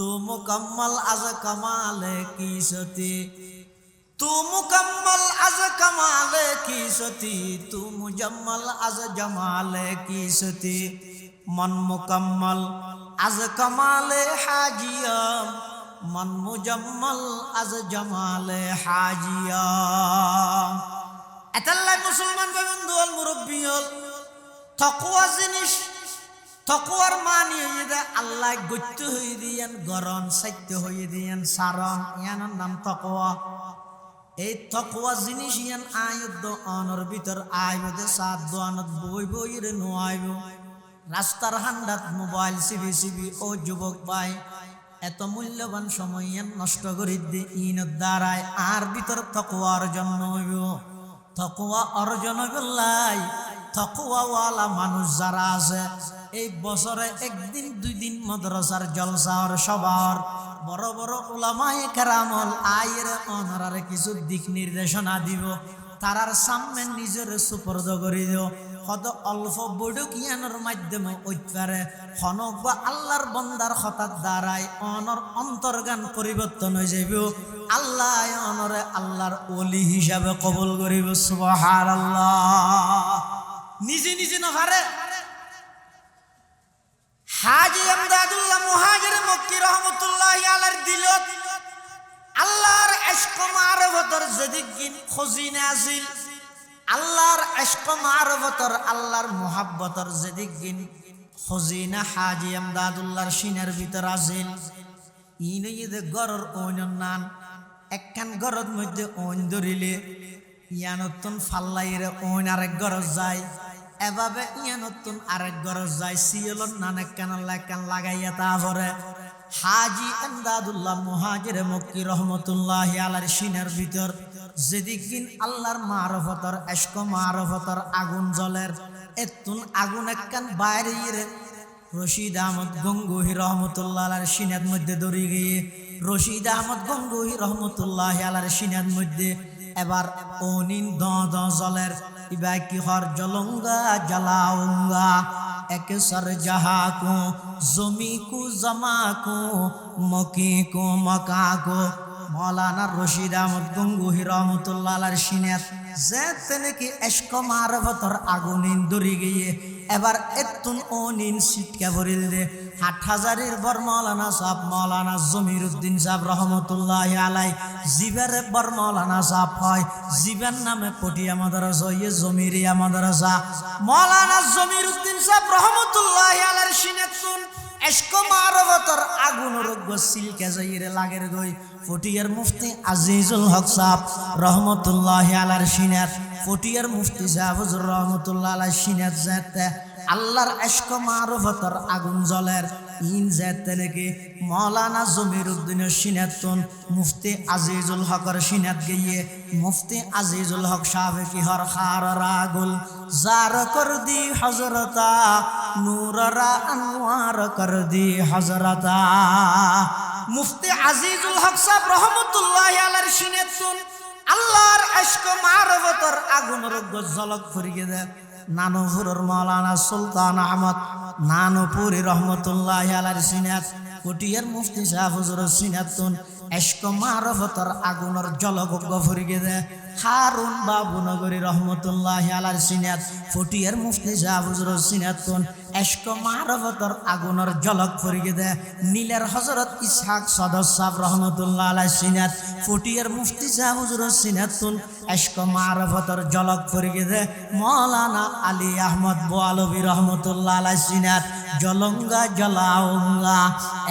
তু মুকম্মল আজ কমালে কি সতি তু মুকম্মল আজ কমালে কি তু মুজম্মল আজ জমালে কি সতি মন মুকম্মল আজ কমালে হাজিয়া মন মুজম্মল আজ জমালে হাজিয়ম এতাল্লাই মুসলমান বন্ধু হল মুরব্বী হল জিনিস তকুয়ার মানি হয়ে দে আল্লাহ গত্য হয়ে দিয়েন, গরম সাত্য হয়ে দিয়েন সারম ইয়ানোর নাম তকুয়া। এই তকুয়া জিনিস ইয়ান আয়ুদ্ধ অনর ভিতর আইবদে সাত দোয়ানত বই বই রে নোয়াইব রাস্তার হান্ডাত মোবাইল সিবি সিবি ও যুবক ভাই, এত মূল্যবান সময় ইয়ান নষ্ট করি দি ইনত দ্বারায় আর ভিতর তকুয়ার জন্ম হইব তকুয়া অর্জন করলাই তকুয়াওয়ালা মানুষ যারা আছে এই বছরে একদিন দুই দিন মাদ্রাসার জলসার সবার বড় বড় ওলামায়ে কেরামল আয়ের অনারারে কিছু দিক নির্দেশনা দিব। তারার সামনে নিজের সুপর্দ করে দিও কত অল্প বড়ুক ইয়ানোর মাধ্যমে ঐতপারে হনক আল্লাহর বন্দার হঠাৎ দ্বারাই অনর অন্তর্গান পরিবর্তন হয়ে যাইব। আল্লাহ অনরে আল্লাহর অলি হিসাবে কবল করিব। সুবহান আল্লাহ নিজে নিজে না পারে হাজি আমদাদুল্লাহ মুহাজির মক্কি রহমতুল্লাহ আলার দিলত। আল্লাহর এশক মারফতর যেদিকিন খজিনে আসিল আল্লাহর এশক মারফতর, আল্লাহর মোহাব্বতর যেদিকিন খজিনা হাজি আমদাদুল্লাহর সিনের ভিতর আসিল ইনইদে গরর নান, একখান গরর মধ্যে ওইন ধরিলে, ইয়ানতন ফাল্লাইরে ওইন আরেক গরজ যায়। এভাবে ইয়ানতন আরেক গরজ যায় সিয়লন নান একখান একখান লাগাইয়া তারপরে হাজি এমদাদুল্লাহ মুহাজির মক্কি রহমতুল্লাহ আলার সিনের ভিতর যেদিকিন আল্লাহর মারফতর, এশক মারফতর আগুন জলের এতুন আগুন একখান বাইরে রশিদ আহমদ গঙ্গুহি রহমতুল্লাহ আলার সিনাদ মধ্যে দড়ি গিয়ে, রশিদ আহমদ গঙ্গুহি রহমতুল্লাহ আলার সিনাদ মধ্যে এবার অনিন দ জলের ইবা কি হর জলঙ্গা জ্বালাউঙ্গা। এক সর জাহা কো জমি কু জমা কো মকি কো মকা কো মৌলানা রশিদ আহমদ গঙ্গুহি রহমতুল্লাহ সিনাদ যে তেনে এশক মারফতর আগুনিন দড়ি গিয়ে, এবার এতুন ও নিন সিটকা ভরিল দে। হাট হাজারের বর মৌলানা সাহ মৌলানা জমির উদ্দিন সাহ রহমতুল্লাহ আলাই, জিবের বর মৌলানা সাহ হয়, জিবের নামে পটিয়া মাদারাসা ইয়ে জমিরিয়া মাদারাসা। মৌলানা জমির উদ্দিন সাহ রহমতুল্লাহ আলার সিনেতুন এশক মারবতর আগুন রোগ সিলকে যাইরে লাগের গই ফটিয়ার মুফতি আজিজুল হক সাহ রহমতুল্লাহ আলার সিনাত ফটিয়ার মুফতি সাহ হুজুর রহমতুল্লাহ আলার সিনাত যাতে আল্লাহর এশক মারফতর আগুন জলের ইন যাতে নাকি মৌলানা জমির উদ্দিনের সিনাতুন মুফতি আজিজুল হকর সিনাত গিয়ে মুফতি আজিজুল হক সাহেব কি হর খার রাগুল জার কর দি হজরতা নূররা আনোয়ার কর দি হজরতা মুফতি আজিজুল হক সাহেব রহমতুল্লাহ আলার সিনেতুন আল্লাহর আশক মারবতর আগুন রোগ জলক ফরিয়ে দেয়। নানুপুরের মৌলানা সুলতান আহমদ, নানুপুরি রহমতুল্লাহ আলার সিনাত কটিয়ার মুফতি শাহ হুজুর সিনাতুন এশক মারফতর আগুনের জলগজ্ঞ ফরিয়ে দেয়। হারুন বাবু নগরী রহমতুল্লাহ আলার সিনাত ফটিয়ার মুফতি শাহ হুজুর সিনাতুন এশক মারফতর আগুনের জলক ফরিয়ে দেয় নীলের হজরত ইসহাক সদর সাহ রহমতুল্লাহ আলাই সিনাত ফটিয়ার মুফতি শাহ হুজুর সিনাতুন এশক জলক ফরিয়ে দেয় মৌলানা আলী আহমদ বোয়ালবী রহমতুল্লাহ আলাই সিনাত, জলঙ্গা জলাউঙ্গা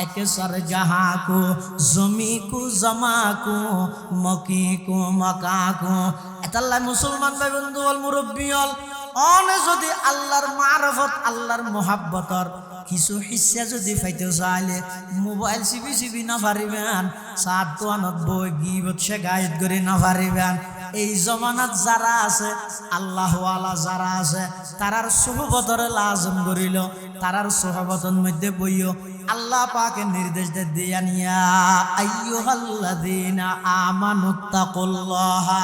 একে সর জাহা কো জমি কু জমা কো মকি কো মকা কো এতাল্লাই মুসলমান ভাই বন্ধু অল মুরব্বী অল অনে যদি আল্লাহর মারফত, আল্লাহর মোহাব্বতর কিছু হিসা যদি পাইতে চাইলে, মোবাইল চিবি চিবি না পারিবেন, সাত দোয়ানত বই, গিবত সে গায়ত করে না পারিবেন। এই জমানাত যারা আছে আল্লাহ আল্লাহওয়ালা যারা আছে, তারার সোহবতরে লাজম করিল, তারার সোহবতর মধ্যে বইও আল্লাহ পাকে নির্দেশ দিয়া নিয়া, আইয়ুহাল্লাযীনা আমানুত্তাকুল্লাহা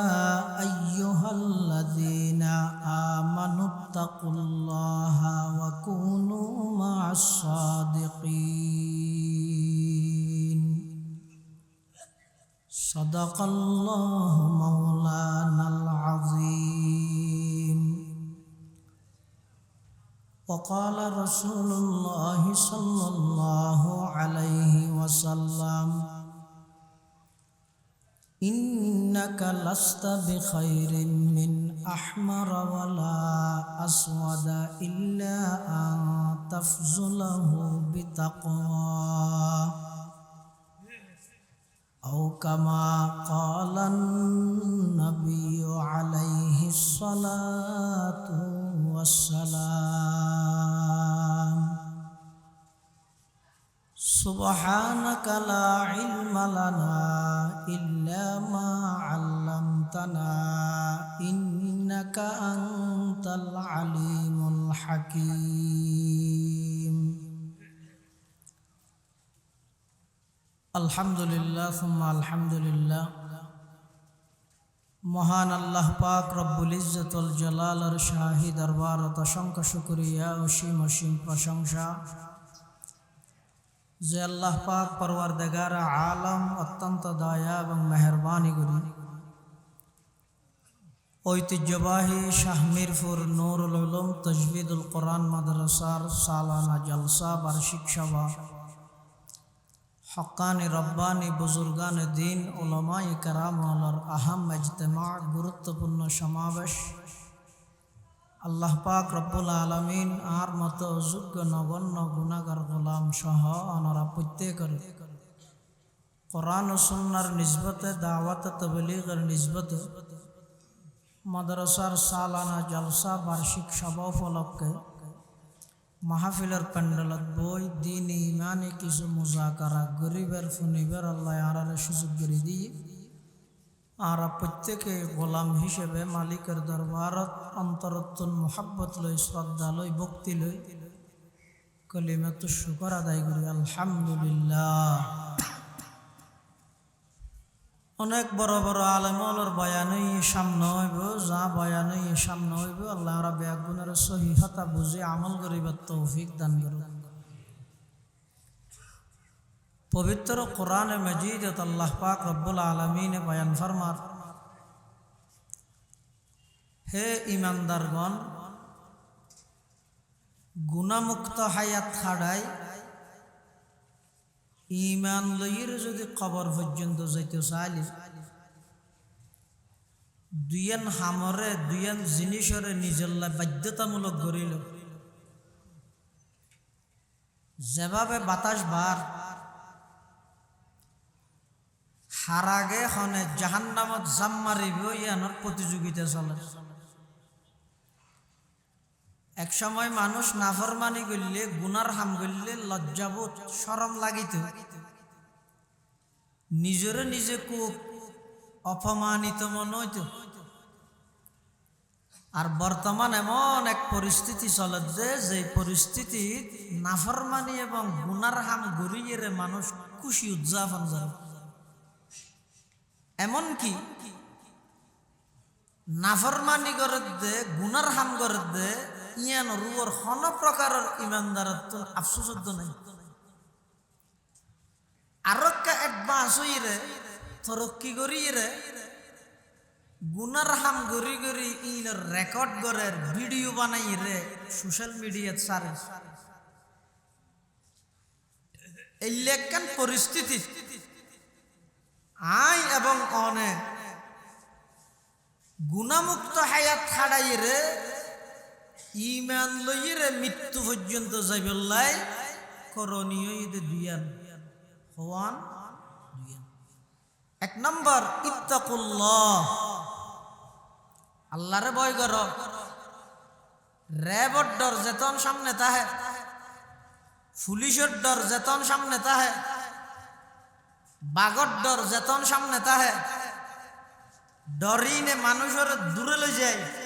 آمنوا اتقوا الله وكونوا مع الصادقين صدق الله مولانا العظيم وقال رسول الله صلى الله عليه وسلم إنك لست بخير من أحمر ولا أسود إلا أن تفزله بتقوى أو كما قال النبي عليه الصلاة والسلام سبحانك لا علم لنا إلا ما علمتنا ইন্নাকা আনতাল আলিমুল হাকিম আলহামদুলিল্লাহ, সুম্মা আলহামদুলিল্লাহ। মহান আল্লাহ পাক রব্বুল ইজ্জতুল জালালর শাহি দরবারত অসংখ্য শুকরিয়া, অসীম অসীম প্রশংসা। যে আল্লাহ পাক পরওয়ারদেগার আলম অত্যন্ত দয়া এবং মেহরবানি করি। ঐতিহ্যবাহী শাহ মিরপুর নুরুল উলুম তজবিদুল কোরআন মাদ্রাসার সালানা জলসা বার্ষিক সভা। হকানি রব্বানি বুজুর্গান দিন ওলামাই কারামলার আহম ইজতেমা গুরুত্বপূর্ণ সমাবেশ। আল্লাহ পাক রব্বুল আলমিন আর মতো যোগ্য নগণ্য গুণাগার গোলাম সহ অনরা প্রত্যেকের কোরআন ও সুন্নার নিজবতে দাওয়াত তবলিগের নিজবতে মাদ্রাসার সালানা জলসা বার্ষিক সভা উপলক্ষে মাহফিলের প্যান্ডেলত, বই, দিন, ইমানে কিছু মুজাকারা, গরিবের ফুনিবের আল্লাহ আরারে সুযোগ করে দিয়ে আর প্রত্যেকে গোলাম হিসেবে মালিকের দরবারত অন্তরত্তন মোহাব্বত লই, শ্রদ্ধা লই, ভক্তি লই কলিমাত শুকর আদায় করি। আলহামদুলিল্লাহ। অনেক বড় বড় আলেমলর বয়ানই সামনে হইব, যা বয়ানই সামনে হইব। আল্লাহ রা ব্যাগুনের সহিহতা বুঝে আমল করিবার তৌফিক দান করুন পবিত্র কোরআনে মজিদ আল্লাহ পাক রব্বুল আলমিনে বয়ান ফরমার, হে ইমানদারগণ গুণামুক্ত হায়াত খাড়াই ইমান লইয়ের যদি কবর পর্যন্ত যাইতে চাইলি, দুইয়ান হামরে, দুইয়ান জিনিসরে নিজের বাধ্যতামূলক করিল। যেভাবে বাতাস বার, হারাগে হনে জাহান নামত জাম মারিব ইয়ানোর প্রতিযোগিতা চলে। এক সময় মানুষ নাফরমানি করলে, গুনার হাম করলে, লজ্জাবোধ সরম লাগিত। নিজরে নিজে খুব অপমানিত মনে হইত। আর বর্তমান এমন এক পরিস্থিতি চলে যে যে পরিস্থিতি নাফরমানি এবং গুনার হাম গড়িয়ে মানুষ খুশি উদযাপন করে। এমন কি নাফরমানি করে দে, গুনার হাম করে দে ইয়ান রুয়র হন প্রকারের ইমানদারত্ব আফসোসদ্দ নাই। আরক্কা অ্যাডভান্স হইরে, তরক্কি করিয়ে গুনার হাম গরি গরি রেকর্ড করে ভিডিও বানাই রে সোশ্যাল মিডিয়াত সারে। এই লেখান পরিস্থিতি আই এবং অনে গুণামুক্ত হায়াত ছাড়াই রে ইমান লইরে মৃত্যু পর্যন্ত যাইবল্লাই করণীয় দুইয়ান। যেতন সামনে তাহে, পুলিশের ডর যেতন সামনে তাহে, ডরিনে মানুষের দূরে লই যায়।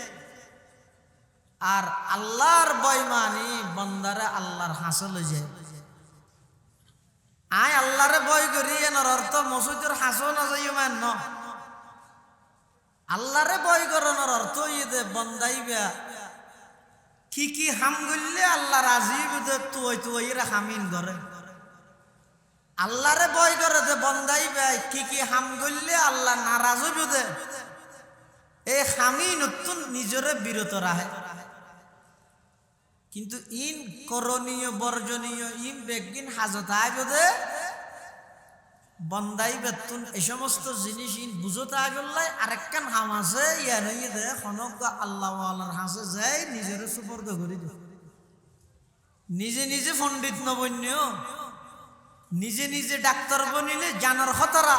আর আল্লাহর বয় মানি বন্দারে আল্লাহর হাসে লই যায়। আয় আল্লাহরে বয় করি, এনার অর্থ মসজিদের হাসও না যাই মান ন। আল্লাহরে বয় করানোর অর্থ ইয়ে দে বন্দাইবা। কি কি হাম গললে আল্লাহ রাজি বুঝে তুই তুই রে হামিন করে। আল্লাহরে বয় করে দে বন্দাইবা, কি কি হাম গললে আল্লাহ নারাজ বুঝে এই হামিন নতুন নিজরে বিরত রাহে কিন্তু ইন করণীয়, বর্জনীয় ইন বেগিন হাজত আইবদে বন্দাই বেতুন এই সমস্ত জিনিস ইন বুঝতে আগল্লাই আরেকখান হাম আছে ইয়া নই দে, খনক আল্লাহ আল্লাহর হাসে যাই, নিজের সুপর্দ করি নিজে নিজে পণ্ডিত নবন্য, নিজে নিজে ডাক্তার বনিলে জানার হতরা,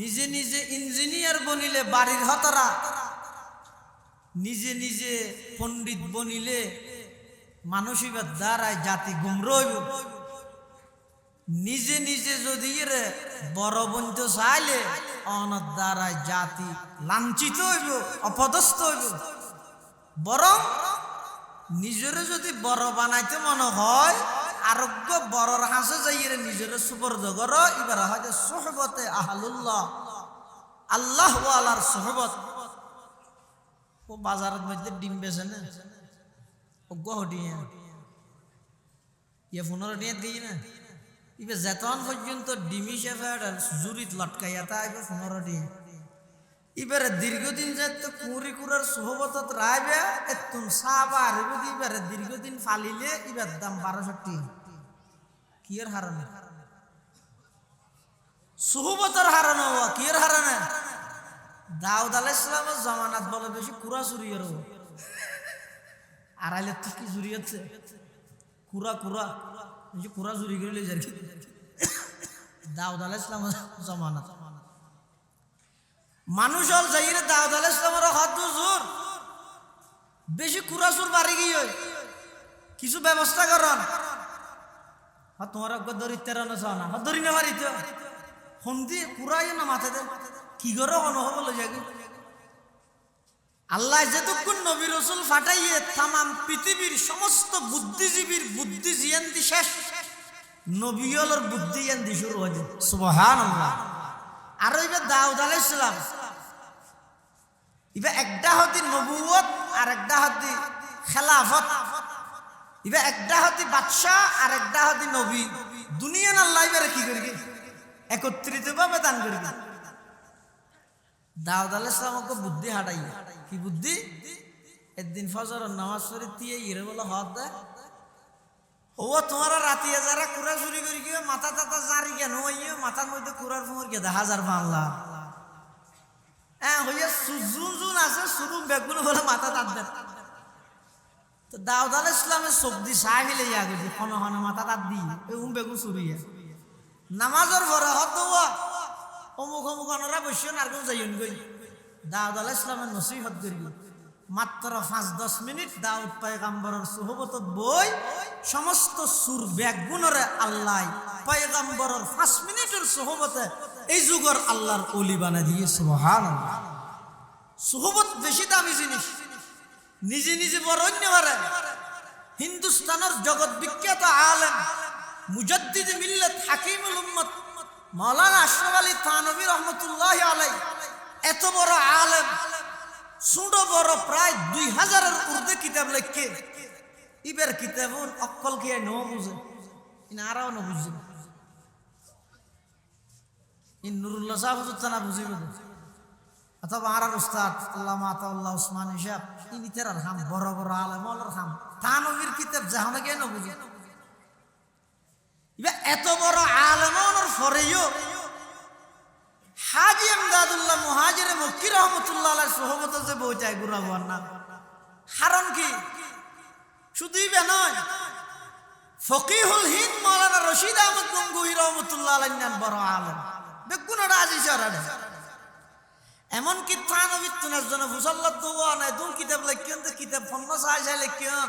নিজে নিজে ইঞ্জিনিয়ার বনিলে বাড়ির হতরা নিজে নিজে পণ্ডিত বনিলে মানসিকতার দ্বারাই জাতি গুমরইব নিজে নিজে যদি বড় বন্ধ চাইলে অনার দ্বারাই জাতি লাঞ্ছিত হইব, অপদস্থ হইব। বরং নিজরে যদি বড় বানাইতে মনে হয়, আরোগ্য বড়র হাসে যাইয়ে নিজের সুপর্দ কর। এবার হয়তো সোহবতে আহালুল্লাহ আল্লাহ আল্লাহর সোহবত। ও বাজারের মধ্যে ডিম বেছে না? ও গহটিয়া ইয়ে পনেরো টিয়া দিই না? ইবে যেতন পর্যন্ত ডিমি শেফার জুরিত লটকাইয়া তা ইবে পনেরো টিয়া এবারে দীর্ঘদিন যাতে কুঁড়ি কুড়ার সোহবতত রাইবে, এতুন সাবা আরব এবারে দীর্ঘদিন ফালিলে এবার দাম বারোশো টিয়া কিয়ের হারানো সোহবতর হারানো কিয়ের হারানো দাউদ আলাইসলামের জমানাত বলে বেশি কুড়া চুরি আর আড়াইলে তো কি চুরি হচ্ছে? কুড়া কুড়া বেশি কুড়া চুরি করে কি দাউদ আলাইসলামের জমানাত। মানুষ হল যাইরে দাউদ আলাইসলামের হাত জোর। বেশি কুড়া চুর বাড়ি গিয়ে কিছু ব্যবস্থা করন হ্যাঁ তোমার একবার দরিদ্র না চাও না। দরি না পারি তো সন্ধি কুড়াই না মাথাতে কি করে অনুভব হলো যাকে আল্লাহ যেতক্ষণ নবী রসুল ফাটাইয়ে তামাম পৃথিবীর সমস্ত বুদ্ধিজীবীর বুদ্ধি জিয়ান্তি শেষ নবীয়লর বুদ্ধি ইয়ান্তি শুরু হয়েছে সুবহান আর এবার দাউদ এবার একটা হতি নবুয়ত আর একটা হতি খেলাফত। এবার একটা হতি বাদশাহ আর একটা হতি নবী। দুনিয়ান আল্লাহ এবারে কি করবি? একত্রিত ভাবে দান করবি। দাউদ আলাইসালামকে বুদ্ধি হাঁটাই কি বুদ্ধি? একদিন ফজর নামাজ পড়ে দিয়ে ইরে বলে, হদ দে। ও তোমার রাতিয়া যারা কুড়া চুরি করি গিয়ে মাথা টাতা জারি কেন? ওইয়ে মাথার মধ্যে কুড়ার ফুমর কে হাজার পাল্লা। হ্যাঁ হইয়া সুজুন জুন আছে সুরুম বেগুন বলে মাথা তার দেন। তো দাউদ আল ইসলামের সবজি চাই মিলে ইয়া গেছে খন খন মাথা তার দি। বেগুন চুরিয়ে নামাজের পরে হত অমুক অমুক অনরা বসে আর কেউ যাইন গই। দাউদ আল ইসলামের নসিহত করি। মাত্র পাঁচ দশ মিনিট দাউদ পায়গাম্বরের সুহবতত বই, সমস্ত সুর ব্যাগুণরে আল্লাহ পায়গাম্বরের পাঁচ মিনিটের সুহবতে এই যুগর আল্লাহর অলি বানা দিয়ে সুবহান সুহবত বেশি দামি জিনিস। নিজে নিজে অন্য পারে হিন্দুস্তানের জগৎ বিখ্যাত আলেম, মুজদ্দিদ মিল্লত হাকিমুল উম্মত মাওলানা আশরাফ আলী রহমতুল্লাহ আলাই এত বড় আলেম ছোট বড় প্রায় দুই হাজারের উর্দে কিতাব লেখকে ইবের কিতাব অক্কল কি বুঝে বুঝে। বুঝিব অথবা আর উস্তাদ আল্লাহ মাতা আল্লাহ উসমান হিসাব ইনি তেরার হাম বড় বড় আলেম কিতাব জাহানো কে ন বুঝে। এত বড় ফরেও হাজি আমদাদুল্লাহ মুহাজির মক্কি রহমতুল্লাহ আলাইহির সোহবত যে বইটাই গুরা না হারণ কি? শুধুই বে নয়, ফকিহুল হিন্দ মৌলানা রশিদ আহমদ গঙ্গুহি রহমতুল্লাহ আলাইনান বড় আলম। বেগুনটা আজি চরাডে এমনকি থানবিত্তুনের জন্য ফুসল্লার দোয়া নাই দূর কিতাব লেখিয়ন তো কিতাব ফন্ন চাই লেখিয়ন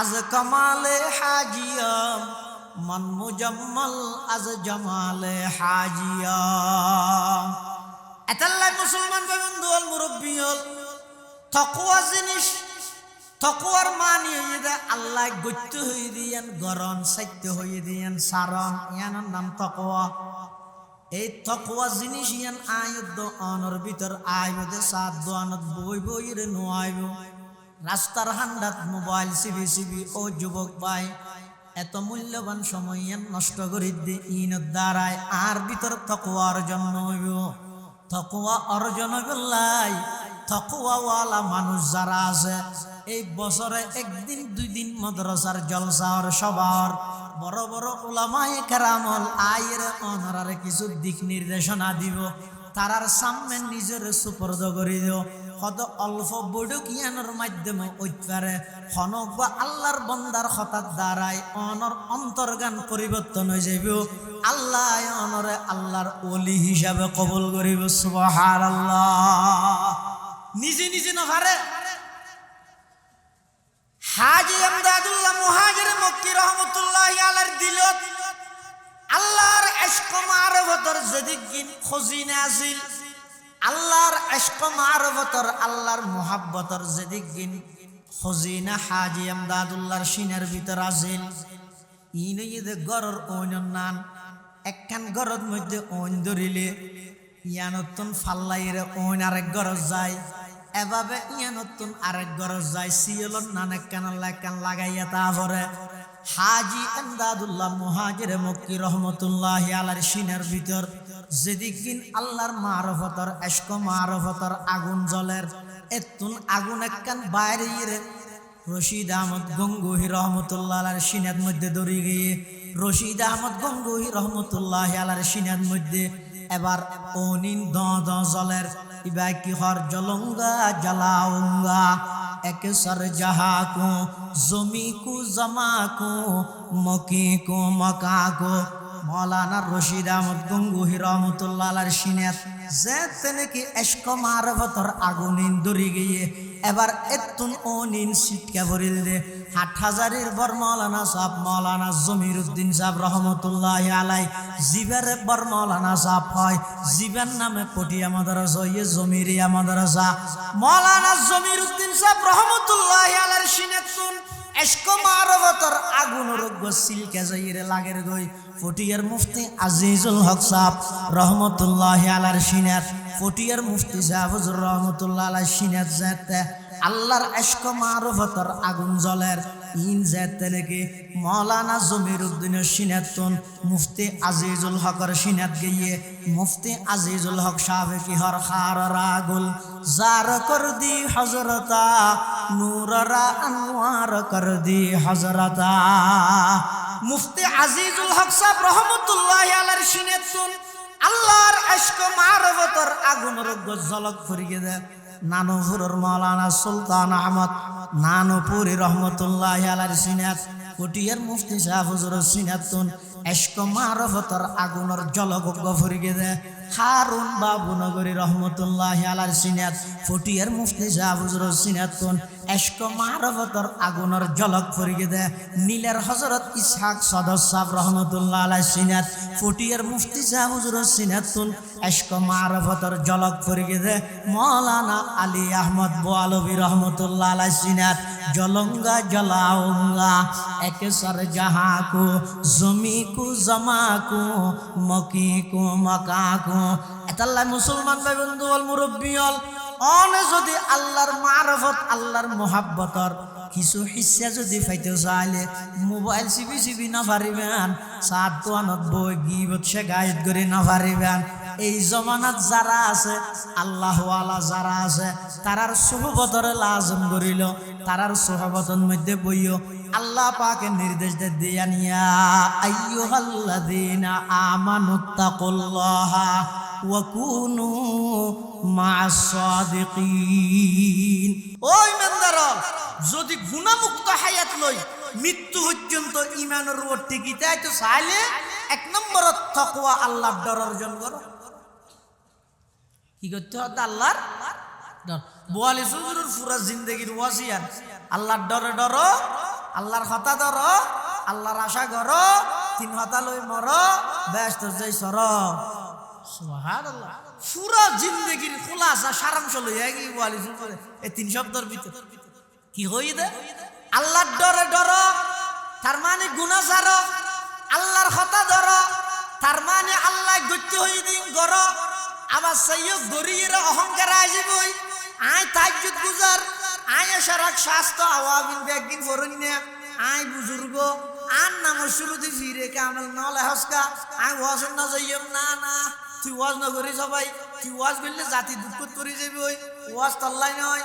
আজ কমালে হাজিয়ম মন মুজম্মল আজ জমালে হাজিয়ম এতাল্লাই মুসলমান বন্ধু হল মুরব্বী হল তকুয়া জিনিস তকুয়ার মানি হয়ে দে আল্লাহ গত্য হয়ে দিয়েন, গরম সাত্য হয়ে দিয়েন সারম ইয়ানোর নাম তকুয়া এই তকুয়া জিনিস ইয়ান আয়ুদ্ধ অনর ভিতর আইব দে সাত দোয়ানত বই বই রে নোয়াইব। রাস্তার হান্ডাত, মোবাইল সিবি সিবি ও যুবক ভাই, এত মূল্যবান সময় নষ্ট করি দে ইনত দ্বারায় আর ভিতর তকুয়া অর্জন হইব। তকুয়া অর্জন করলাই তকুয়াওয়ালা মানুষ যারা আছে, এই বছরে একদিন দুই দিন মাদ্রাসার জলসার সবার বড় বড় ওলামায়ে কেরামল আয়ের অনারারে কিছু দিক নির্দেশনা দিব, তারার সামনে নিজের সুপর্দ করে দিও কত অল্প বড় জ্ঞানের মাধ্যমে ঐতপারে হনক বা আল্লাহর বন্দার হঠাৎ দ্বারাই অনর অন্তর্গান পরিবর্তন হয়ে যাইব। আল্লাহ অনরে আল্লাহর অলি হিসাবে কবুল করিব সুবহান আল্লাহ নিজে নিজে নভারে হাজি আমদাদুল্লাহ মুহাজির মক্কি রহমতুল্লাহ আলার দিলত। আল্লাহর এশক মারফতর যেদিকিন খজিনে আসিল আল্লাহর এশক মারফতর, আল্লাহর মোহাব্বতর যেদিকিন খজিনা হাজি আমদাদুল্লাহর সিনের ভিতর আসিল ইনইদে গরর নান, একখান গরর মধ্যে ওইন ধরিলে ইয়ানতুন ফাল্লাইরে ওইন আরেক গরজ যায়। এভাবে ইয়ানতুন আরেক গরজ যায় সিয়লর নান একখান একখান লাগাইয়া তারপরে হাজি এমদাদুল্লাহ মুহাজির মক্কি রহমতুল্লাহ আলার সিনের ভিতর যেদিকিন আল্লাহর মারফতর এশক মারফতর আগুন জলের এতুন আগুন একখান বাইরে ইরে রশিদ আহমদ গঙ্গুহি রহমতুল্লাহ সিনাদ মধ্যে দড়ি গিয়ে, রশিদ আহমদ গঙ্গুহি রহমতুল্লাহ আলার সিনাদ মধ্যে এবার অনিন দ দ জলের ইবা কি হর জলঙ্গা জ্বালাউঙ্গা, একে সর জাহা কো জমি কু, জমা কো, মকি কো, মকা কো মৌলানা রশিদ আহমদ গঙ্গুহি রহমতুল্লাহ সিনাত, যে তেনে এশক মারফতর আগুনিন দড়ি গিয়ে, এবার এতুন ও নিন সিটকা ভরিল দে। হাট হাজারের বর মৌলানা সাহ মৌলানা জমির উদ্দিন সাহ রহমতুল্লাহ আলাই, জিবের বর মৌলানা সাহ হয়, জিবের নামে পটিয়া মাদ্রাসা ইয়ে জমিরিয়া মাদ্রাসা। মৌলানা জমির উদ্দিন সাহ রহমতুল্লাহ আলার সিনেতুন এশক মারবতর আগুন রোগ্য সিলকে যাইরে লাগের গই ফটিয়ার মুফতি আজিজুল হক সাহ রহমতুল্লাহ আলার সিনার ফটিয়ার মুফতি সাহেব হুজুর রহমতুল্লাহ আলার সিনার আল্লাহর এশক মারফতর আগুন জলের ইন যাতে নাকি মৌলানা জমির উদ্দিনের সিনাতুন মুফতি আজিজুল হকর সিনাত গিয়ে মুফতি আজিজুল হক সাহেব হর খার রাগুল জার কর দি হজরতা নূররা আনোয়ার কর দি হজরতা মুফতি আজিজুল হক সাহেব রহমতুল্লাহ আলার সিনেতুন আল্লাহর আশক মারবতর আগুন রোগ্য ঝলক ফুরিয়ে দেয়। নানুপুরের মৌলানা সুলতান আহমদ নানুপুরি রহমতুল্লাহ আলার সিনাত। কুটিয়ার মুফতি সাহেব হুজুর সিনাতুন এশক মারফতর আগুনের জলগজ্ঞ ফুরিয়ে দেয় হারুন বাবু নগরী রহমতুল্লাহ আলার সিনাত ফটিয়ার মুফতি সাহেব হুজুর সিনাতুন এশক মারফতর আগুনের জলক ফুরিয়ে দেয় নীলের হজরত ইসহাক সদর সাহেব রহমতুল্লাহ আলাই সিনাত ফটিয়ার মুফতি সাহেব হুজুর সিনাতুন এশক মারফতর জলক ফুরিয়ে দেয় মৌলানা আলী আহমদ বোয়ালবী রহমতুল্লাহ আলাই সিনাত জলঙ্গা জলাউঙ্গা একে সর কো জমি কু জমা কো মকি কো মকা কো এতাল্লাই মুসলমান ভাই বন্ধু বল মুরব্বী হল অনে যদি আল্লাহর মারফত, আল্লাহর মোহাব্বতর কিছু হিসা যদি পাইতে চাইলে, মোবাইল চিবি চিবি না পারিবেন, সাত দোয়ানত বই গিবত সে গায়েত করে না পারিবেন। এই জমানাত যারা আছে আল্লাহ যারা আছে, তারার সুহবতরে লাজম করিল, তারার সুহবতর মধ্যে বইও আল্লাহ পাকে নির্দেশ দে দিয়া নিয়া, আইয়ুহাল্লাযীনা আমানুত্তাকুল্লাহা ওয়া কুনু মা'আস সাদিকিন। ওই মেন্দার যদি গুণামুক্ত হায়াত লই মৃত্যু পর্যন্ত ইমানের উপর টিকিতে চাইলে এক নম্বর তকওয়া, আল্লাহর ডর অর্জন করো। কি করতে হবে? আল্লাহর ডর বোয়ালি সুজুরুর পুরা জিন্দগির ওয়াসিয়ান আল্লাহর ডরে ডর, আল্লাহর কথা ধর, আল্লাহর আশা কর, তিন হতা লই মর, ব্যস্ত যাই সর। পুরা জিন্দগির খোলাসা, সারাংশ লইয়া গিয়ে বোয়ালি সুজুরে এই তিন শব্দের ভিতর। কি হই দে? আল্লাহর ডরে ডর, তার মানে গুণা সার। আল্লাহর কথা ধর, তার মানে আল্লাহ গত্য হই দিন গর আবার সৈয়দ গরিয়ের অহংকার আসিবই আয় তাজ্জুদ গুজার, আয় সারাক স্বাস্থ্য আওয়াবিন ব্যাগিন বরং না আয় বুজুর্গ আর নাম শুরুতে ফিরে কামেল নলে হসকা। আয় ওয়াজ না যাইম না না, তুই ওয়াজ না করি সবাই। তুই ওয়াজ করলে জাতি দুঃখ করি যাবি ওই। ওয়াজ তল্লাই নয়।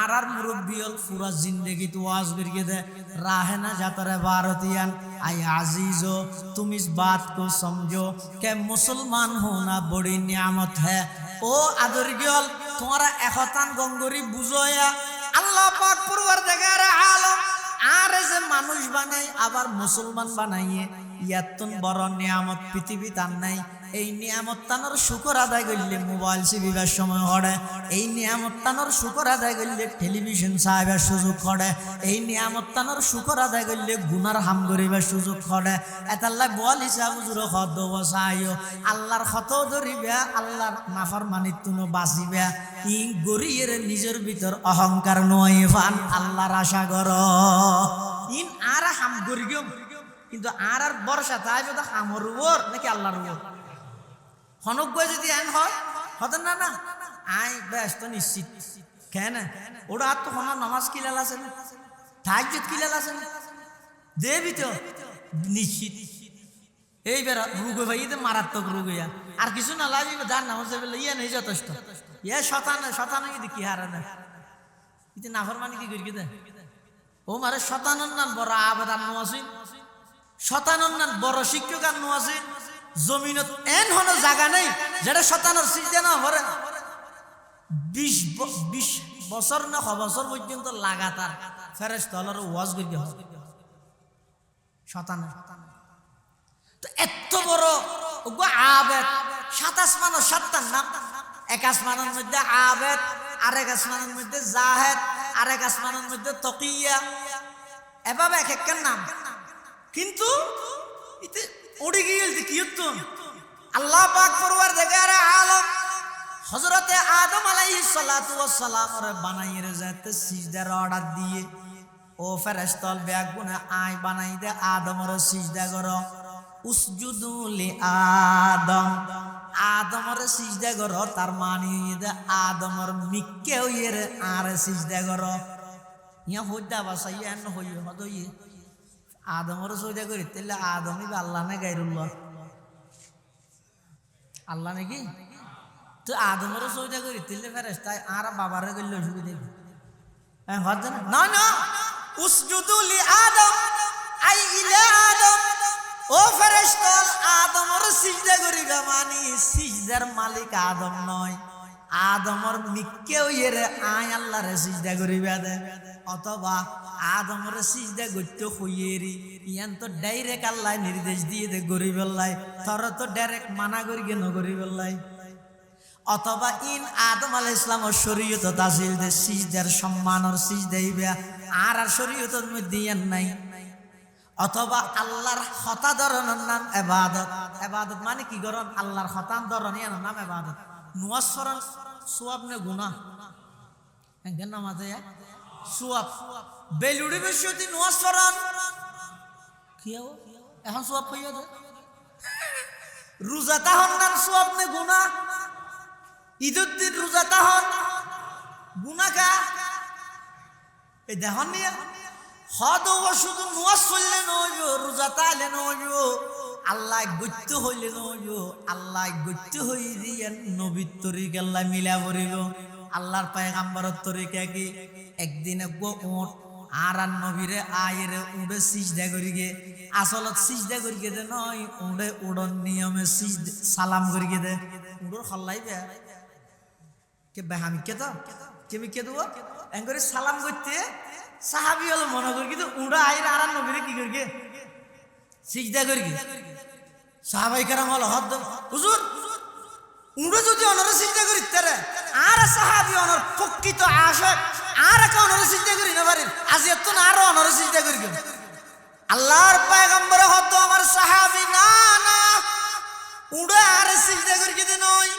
আর আর মুরব্বী হল, পুরা জিন্দেগি তো আজ বেরিয়ে দে। রাহে না যাতরে ভারতীয়ান আই আজিজো, তুমি বাত কো সমঝো, কে মুসলমান হো না, বড়ি নিয়ামত হে। ও আদরগিয়ল তোমরা একতান গঙ্গরি বুঝোয়া, আল্লাহ পাক পূর্বর দেখার আলম আর যে মানুষ বানাই, আবার মুসলমান বানাইয়ে, ইয়াতুন বড় নিয়ামত পৃথিবী তার নাই। এই নিয়ামত তানোর শুকর আদায় করলে মোবাইল চিবিবার সময় হড়ে। এই নিয়ামত তানোর শুকর আদায় করলে টেলিভিশন সাহেবের সুযোগ করে এই নিয়ামত তানোর শুকর আদায় করলে গুনার হাম করিবার সুযোগ করে এতাল্লা বল হিসাব হুজুর, হদ বসাইও। আল্লাহর খত ধরিবা, আল্লাহর নাফার মানিত তুনো বাঁচিবা। ই গরিয়ের নিজের ভিতর অহংকার নয় ফান আল্লাহর আশা কর। ইন আর হাম করি কিন্তু আর আর বর্ষা তাই হামর উপর নাকি আল্লাহর হনজ্ঞ যদি আইন হয়, হতে না না। আই, ব্যস্ত, নিশ্চিত। কেন? ওরা তো হনার নামাজ কিলাল আছে না? তাহাজ্জুদ কিলাল আছে না? দেবি তো নিশ্চিত। এই বেড়া, রোগ ভাই ইতে মারাত্মক রোগ আর কিছু না লাগবে যার নামাজ যাবে ইয়া নেই, যথেষ্ট। ইয়া শতান শতান কি কি হারে না। ইতে নাফর মানে কি করি দে? ও মারে শতানন নাম বড় আবেদান নোয়াছিল শতানন নাম বড় শিক্ষক আর নোয়াছিল জমিনত এন হন জায়গা নেই, যেটা শতানোর সিজে না বিশ বিশ বছর না ছ বছর পর্যন্ত লাগাতার ফেরেস তলর ওয়াজ করি হবে। শতানে তো এত বড় আবেদ, সাত আসমানো সাতটার নাম। এক আসমানের মধ্যে আবেদ, আরেক আসমানের মধ্যে জাহেদ, আরেক আসমানের মধ্যে তকিয়া। এভাবে এক এক নাম। কিন্তু উড়ে গিয়ে কি হতো আল্লাহ পাক পরওয়ার দেখার আলম হজরতে আদম আলাইহিস সালাতু ওয়াস সালাম রে বানাইয়ে রে যাতে সিজদার অর্ডার দিয়ে, ও ফেরেশতাল ব্যাগ গুনে আয় বানাই দে আদমর সিজদা করো। উসজুদু লি আদম। আদমর সিজদা করো, তার মানে দে আদমর মিক্কে হইয়ে রে আর সিজদা করো। ইয়া হইদা বাসাই এন হইয়ে হদইয়ে আদমর সইদা করি, তাহলে আদমই বা আল্লাহ না গাইরুল্লাহ আল্লাহ নাকি? তো আদমর সইদা করি, তাহলে ফেরেশতাই আর বাবারে গেলে অসুবিধা দেখি হ্যাঁ হচ্ছে না না। উসজুদু আদম, আই ইলা আদম। ও ফেরেশতাল আদমর সিজদা করিবা মানি সিজদার মালিক আদম নয়। আদমর মিক্কে হইরে আই আল্লাহরে সিজদা করিবা দে অথবা আদমর সিজদা করতে হইয়েরি ইয়ান তো ডাইরেক্ট আল্লাহ নির্দেশ দিয়ে দে গরিবেল্লাই তোর তো ডাইরেক্ট মানা করি কেন গরিবেল্লাই অথবা ইন আদম আলাহ ইসলামর শরীয়ত তাজিল দে সিজদার সম্মানর সিজদা ইবা আর আর শরীয়তের মধ্যে ইয়ান নাই। অথবা আল্লাহর হতা ধরনের নাম এবাদত। এবাদত মানে কি করন আল্লাহর হতান ধরন ইয়ার নাম এবাদত। নুয়াজ ফরন সুয়াব নে গুনা এঙ্গেন নামাজে সুয়াব। বেলুড়ি বেশি নুয়াজ ফরন হব? এখন সুয়াব পাইয়া দে রোজা তাহন নাম সুয়াব নে গুনা। ঈদুদ্দিন রোজা তাহন। গুনা কা? এই দেখন নিয়ে হদ শুধু নুয়াজ চললে নইব রোজা তাইলে নইব আল্লাহ গত্য হইলে নইব আল্লাহ গত্য হই দিয়ে নবীর তরিক আল্লাহ মিলা পড়িব আল্লাহর পায়গাম্বরের তরিকা কি? একদিনে গো আর আর নবীরে আয়েরে উড়ে সিজদা করি গে আসলত সিজদা করি গে দে নয়, উড়ে উড়ন নিয়মে সিজ সালাম করি গে দে। উড়োর হল্লাইবে কে বেহামি কে তো? কেমি কে দেবো? এন করে সালাম করতে সাহাবি হলো মনে করি কিন্তু উড়া আইর আর আর নবীরে কি করি গে সিজদা করি সাহাবাই কারাম হলো হদ হুজুর, উড়ে যদি অনরে সিজদা করি তারে আর সাহাবি অনর প্রকৃত আশেক। আর একা অনরে সিজদা করি না পারি আজ এত না আরও অনরে সিজদা করি আল্লাহর পায়গম্বর হদ আমার সাহাবি, না না। উড়ে আর সিজদা করি কে নয়।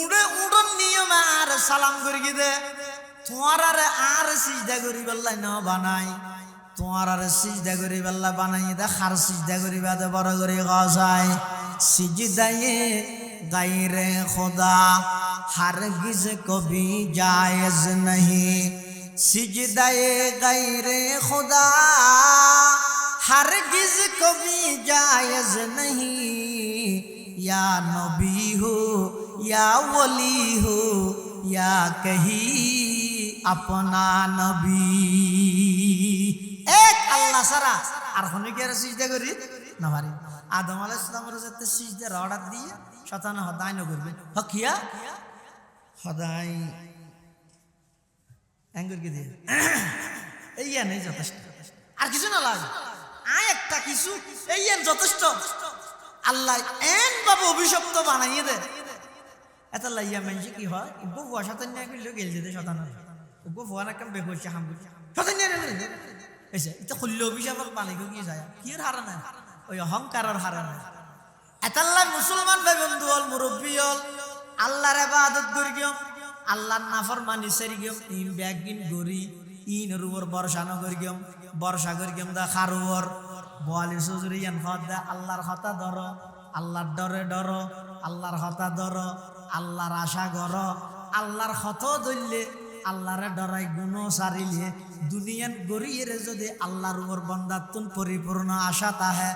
উড়ে উড়ন নিয়মে আর সালাম করি কে দে তোমার আর আর সিজদা করি বেল্লাই না বানাই। তোমার আর সিজদা করি বেল্লা বানাই। দে খার সিজদা করি বাদে বড় করে গজায় সিজদায়ে গাইরে খোদা, হারগিজ কবি জায়েজ নহি। সিজদায়ে গাইরে খোদা, হারগিজ কবি জায়েজ নহি। ইয়া নবী হো, ইয়া ওলি হো, ইয়া কহি আপনা নবী। এক আল্লাহ সারা আর হনিকে সিজদা করি? না পারি আদম আলাইহিস সালামের সাথে সিজদার অর্ডার দিয়ে শতানা হদায় ন করবে হকিয়া হদাই অ্যাঙ্গুর কি দিয়ে? এই নেই যথেষ্ট। আর কিছু না লাগে আয় একটা কিছু, এই জ্ঞান যথেষ্ট। আল্লাহ এন বাবু অভিশপ্ত বানাইয়ে দে এত লাইয়া মেনছে কি হয়? ইব্বু ফুয়া সাতান নিয়ে গেলে গেল যেতে শতানা। ইব্বু ফুয়া না কেমন বের করছে হাম করছে সাতান নিয়ে এটা খুললে অভিশাপের বানাইব কি যায়? কি হারা না ওই অহংকারের হারা না এতাল্লাহ মুসলমান ভাই বন্ধু হল, মুরব্বী হল, আল্লাহর এবাদত করি গিয়ম, আল্লাহর নাফর মানি সেরি গিয়ম ইন ব্যাগ ইন গরি ইন রুবর বর্ষা ন করি গিয়ম, বর্ষা করি গিয়ম, দা খারুবর বোয়ালি সুজুরি ইয়ান খত দা, আল্লাহর হতা ধর, আল্লাহর ডরে ডর, আল্লাহর হতা ধর, আল্লাহর আশা গর আল্লাহর হত ধরলে আল্লাহরে ডরাই গুণ সারিলে, দুনিয়ান গরিয়ে যদি আল্লাহর উপর বন্দাতুন পরিপূর্ণ আশা তাহে